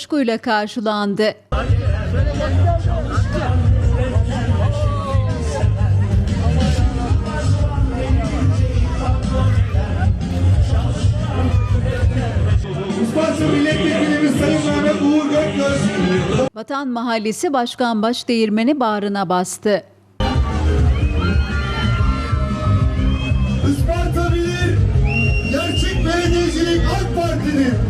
coşkuyla karşılandı. Vatan Mahallesi Başkan Başdeğirmeni bağrına bastı. Isparta bilir, gerçek belediyecilik AK Parti'nin.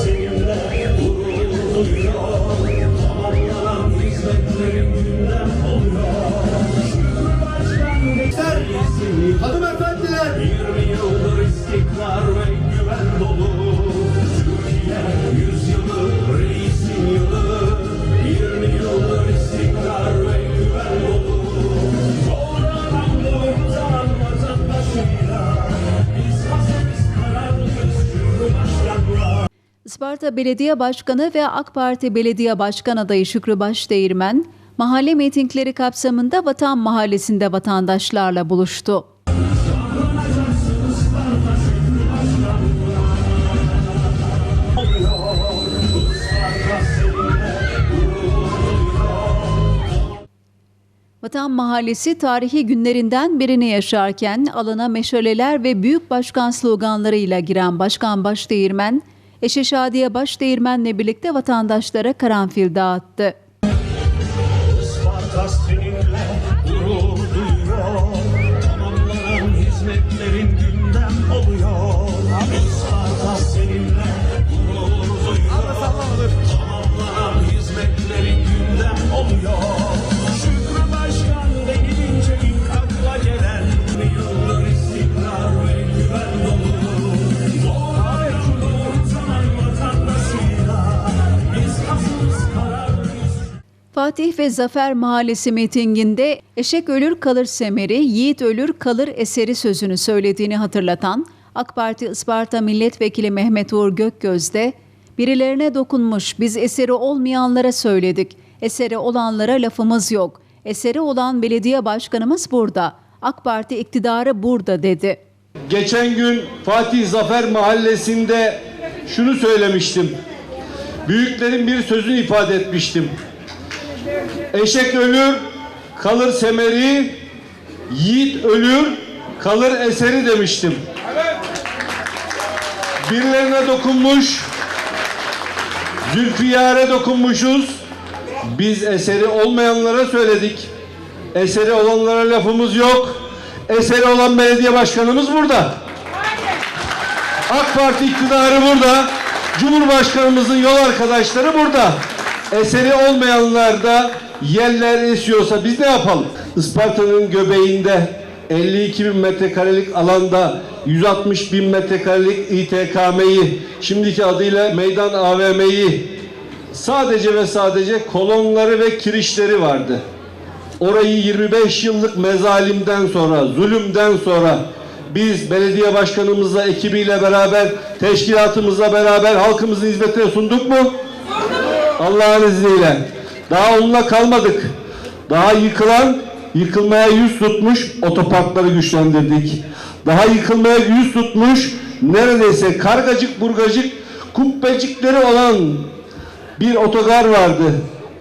Isparta Belediye Başkanı ve AK Parti Belediye Başkan adayı Şükrü Başdeğirmen, mahalle mitingleri kapsamında Vatan Mahallesi'nde vatandaşlarla buluştu. Vatan Mahallesi tarihi günlerinden birini yaşarken alana meşaleler ve büyük başkan sloganlarıyla giren Başkan Başdeğirmen, eşi Şadiye Başdeğirmen'le birlikte vatandaşlara karanfil dağıttı. Isparta seninle gurur duyuyor hizmetlerin Fatih ve Zafer Mahallesi mitinginde eşek ölür kalır semeri, yiğit ölür kalır eseri sözünü söylediğini hatırlatan AK Parti Isparta Milletvekili Mehmet Uğur Gökgöz de birilerine dokunmuş biz eseri olmayanlara söyledik. Eseri olanlara lafımız yok. Eseri olan belediye başkanımız burada. AK Parti iktidarı burada dedi. Geçen gün Fatih Zafer Mahallesi'nde şunu söylemiştim. Büyüklerin bir sözünü ifade etmiştim. Eşek ölür, kalır semeri, yiğit ölür, kalır eseri demiştim. Birilerine dokunmuş, Zülfiyar'e dokunmuşuz. Biz eseri olmayanlara söyledik. Eseri olanlara lafımız yok. Eseri olan belediye başkanımız burada. AK Parti iktidarı burada. Cumhurbaşkanımızın yol arkadaşları burada. Eseri olmayanlar da yerler esiyorsa biz ne yapalım? Isparta'nın göbeğinde 52 bin metrekarelik alanda 160 bin metrekarelik İTKM'yi şimdiki adıyla Meydan AVM'yi sadece ve sadece kolonları ve kirişleri vardı. Orayı 25 yıllık mezalimden sonra, zulümden sonra biz belediye başkanımızla, ekibiyle beraber, teşkilatımızla beraber halkımızın hizmetine sunduk mu? Allah'ın izniyle. Daha onunla kalmadık. Daha yıkılan, yıkılmaya yüz tutmuş otoparkları güçlendirdik. Daha yıkılmaya yüz tutmuş neredeyse kargacık burgacık kubbecikleri olan bir otogar vardı.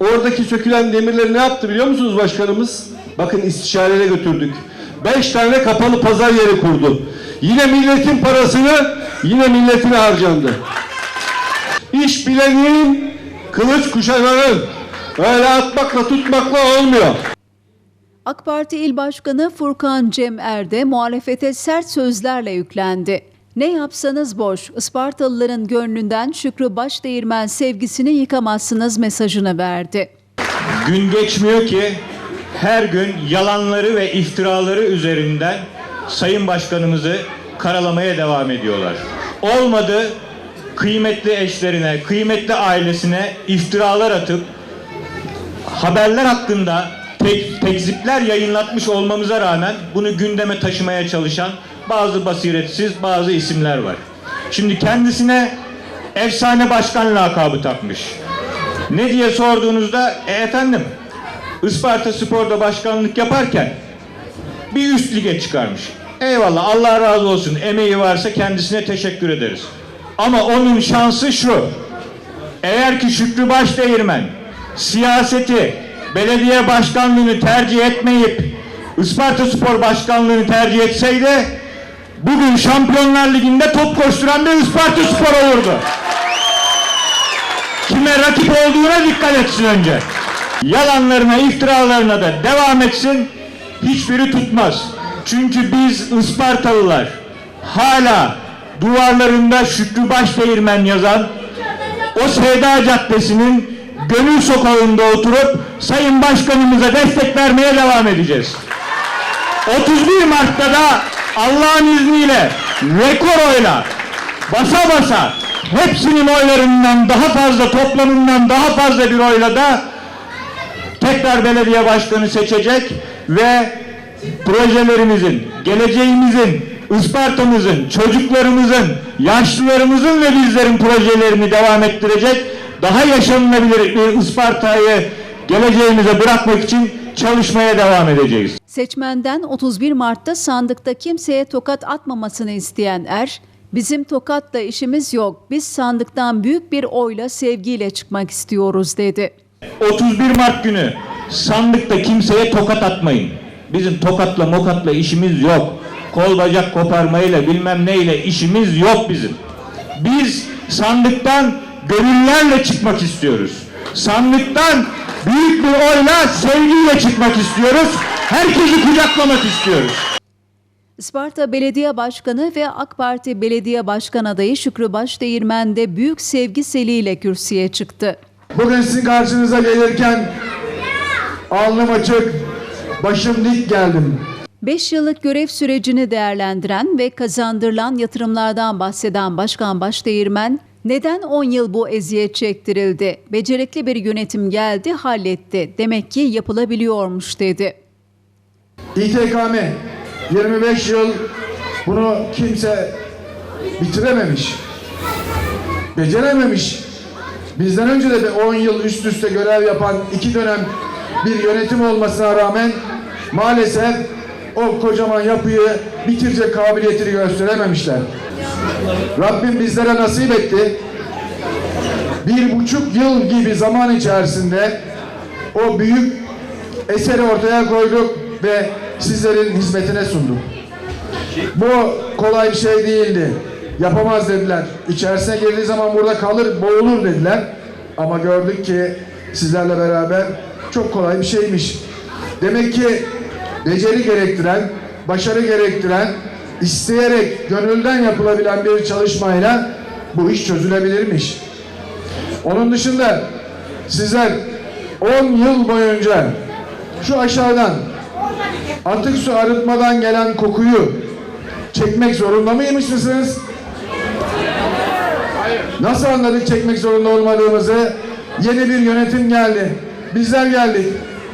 Oradaki sökülen demirleri ne yaptı biliyor musunuz başkanımız? Bakın istişareye götürdük. Beş tane kapalı pazar yeri kurdu. Yine milletin parasını yine milletine harcandı. İş bilenin kılıç kuşananın öyle atmakla tutmakla olmuyor. AK Parti İl Başkanı Furkan Cem Erde muhalefete sert sözlerle yüklendi. Ne yapsanız boş, Ispartalıların gönlünden Şükrü Başdeğirmen sevgisini yıkamazsınız mesajını verdi. Gün geçmiyor ki her gün yalanları ve iftiraları üzerinden Sayın Başkanımızı karalamaya devam ediyorlar. Olmadı kıymetli eşlerine, kıymetli ailesine iftiralar atıp haberler hakkında tek, tekzipler yayınlatmış olmamıza rağmen bunu gündeme taşımaya çalışan bazı basiretsiz bazı isimler var. Şimdi kendisine efsane başkan lakabı takmış. Ne diye sorduğunuzda e, efendim Isparta Spor'da başkanlık yaparken bir üst lige çıkarmış. Eyvallah Allah razı olsun emeği varsa kendisine teşekkür ederiz. Ama onun şansı şu. Eğer ki Şükrü Başdeğirmen siyaseti belediye başkanlığını tercih etmeyip Isparta Spor başkanlığını tercih etseydi bugün Şampiyonlar Ligi'nde top koşturan bir Isparta Spor olurdu. Kime rakip olduğuna dikkat etsin önce. Yalanlarına, iftiralarına da devam etsin. Hiçbiri tutmaz. Çünkü biz Ispartalılar hala duvarlarında Şükrü Başdeğirmen yazan o Sevda Caddesi'nin Gönül Sokağı'nda oturup Sayın Başkanımıza destek vermeye devam edeceğiz. 31 Mart'ta da Allah'ın izniyle rekor oyla basa basa hepsinin oylarından daha fazla toplamından daha fazla bir oyla da tekrar belediye başkanı seçecek ve projelerimizin, geleceğimizin, Isparta'mızın, çocuklarımızın, yaşlılarımızın ve bizlerin projelerini devam ettirecek, daha yaşanılabilir bir Isparta'yı geleceğimize bırakmak için çalışmaya devam edeceğiz. Seçmenden 31 Mart'ta sandıkta kimseye tokat atmamasını isteyen Er, bizim tokatla işimiz yok, biz sandıktan büyük bir oyla sevgiyle çıkmak istiyoruz dedi. 31 Mart günü sandıkta kimseye tokat atmayın. Bizim tokatla mokatla işimiz yok. Kol bacak koparmayla bilmem neyle işimiz yok bizim. Biz sandıktan gönüllerle çıkmak istiyoruz. Sandıktan büyük bir oyla sevgiyle çıkmak istiyoruz. Herkesi kucaklamak istiyoruz. Isparta Belediye Başkanı ve AK Parti Belediye Başkan adayı Şükrü Başdeğirmen de büyük sevgi seliyle kürsüye çıktı. Bugün sizin karşınıza gelirken alnım açık, başım dik geldim. 5 yıllık görev sürecini değerlendiren ve kazandırılan yatırımlardan bahseden Başkan Başdeğirmen, neden 10 yıl bu eziyet çektirildi? Becerikli bir yönetim geldi, halletti. Demek ki yapılabiliyormuş dedi. İTKM 25 yıl bunu kimse bitirememiş. Becerememiş. Bizden önce de bir 10 yıl üst üste görev yapan iki dönem bir yönetim olmasına rağmen maalesef o kocaman yapıyı bitirecek kabiliyetini gösterememişler. Rabbim bizlere nasip etti. Bir buçuk yıl gibi zaman içerisinde o büyük eseri ortaya koyduk ve sizlerin hizmetine sunduk. Bu kolay bir şey değildi. Yapamaz dediler. İçerisine girdiği zaman burada kalır, boğulur dediler. Ama gördük ki sizlerle beraber çok kolay bir şeymiş. Demek ki beceri gerektiren, başarı gerektiren, isteyerek, gönülden yapılabilen bir çalışmayla bu iş çözülebilirmiş. Onun dışında sizler 10 yıl boyunca şu aşağıdan atık su arıtmadan gelen kokuyu çekmek zorunda mıymış mısınız? Nasıl anladık çekmek zorunda olmadığımızı? Yeni bir yönetim geldi. Bizler geldik.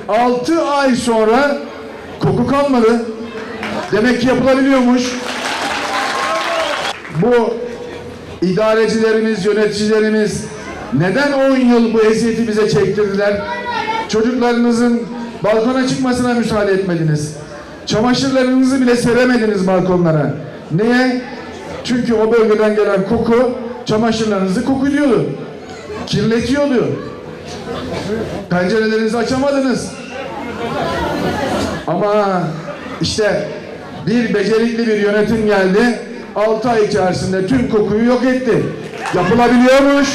6 ay sonra koku kalmadı. Demek ki yapılabiliyormuş. Bu idarecilerimiz, yöneticilerimiz neden 10 yıl bu eziyeti bize çektirdiler? Çocuklarınızın balkona çıkmasına müsaade etmediniz. Çamaşırlarınızı bile seremediniz balkonlara. Niye? Çünkü o bölgeden gelen koku çamaşırlarınızı kokuluyordu. Kirletiyordu. Pencerelerinizi açamadınız. Ama işte bir becerikli bir yönetim geldi. 6 ay içerisinde tüm kokuyu yok etti. Yapılabiliyormuş.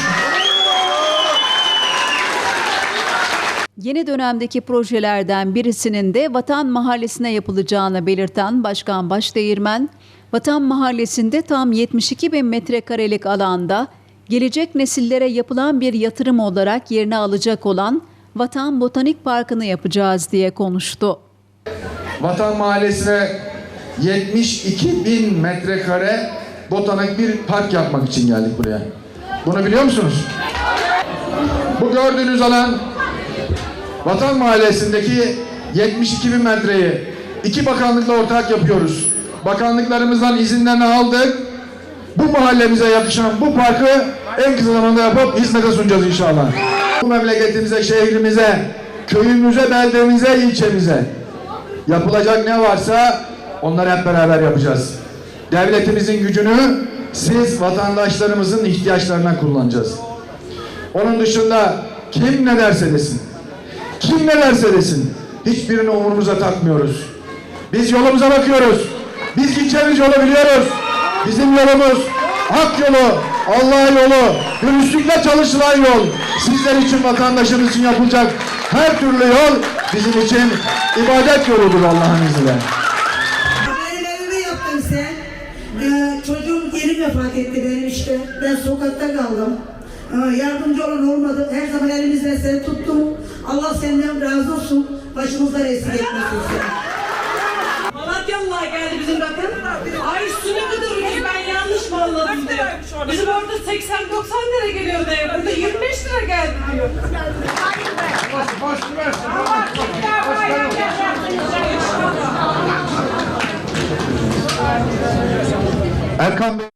Yeni dönemdeki projelerden birisinin de Vatan Mahallesi'ne yapılacağını belirten Başkan Başdeğirmen, Vatan Mahallesi'nde tam 72 bin metrekarelik alanda gelecek nesillere yapılan bir yatırım olarak yerini alacak olan Vatan Botanik Parkı'nı yapacağız diye konuştu. Vatan Mahallesi'ne 72 bin metrekare botanik bir park yapmak için geldik buraya. Bunu biliyor musunuz? Bu gördüğünüz alan Vatan Mahallesi'ndeki 72 bin metreyi iki bakanlıkla ortak yapıyoruz. bakanlıklarımızdan izinlerini aldık. Bu mahallemize yakışan bu parkı en kısa zamanda yapıp hizmete sunacağız inşallah. Bu memleketimize, şehrimize, köyümüze, beldemize, ilçemize yapılacak ne varsa onları hep beraber yapacağız. Devletimizin gücünü siz vatandaşlarımızın ihtiyaçlarına kullanacağız. Onun dışında kim ne derse desin. Kim ne derse desin. Hiçbirini umurumuza takmıyoruz. Biz yolumuza bakıyoruz. Biz gideceğimiz yolu biliyoruz. Bizim yolumuz hak yolu, Allah yolu, dürüstlükle çalışılan yol. Sizler için, vatandaşımız için yapılacak her türlü yol bizim için ibadet yoludur Allah'ın izniyle. Vefat etti benim işte. Ben sokakta kaldım. Ee, yardımcı olan olmadı. Her zaman elimizden seni tuttum. Allah senden razı olsun. Başımızdan eksik etmesin seni. Malatyalılar geldi bizim bakın. Ay su ne kadar ucuz ben yanlış mı anladım diyor. Bizim orada 80-90 lira geliyor diyor. Burada 25 lira geldi diyor. Erkan Bey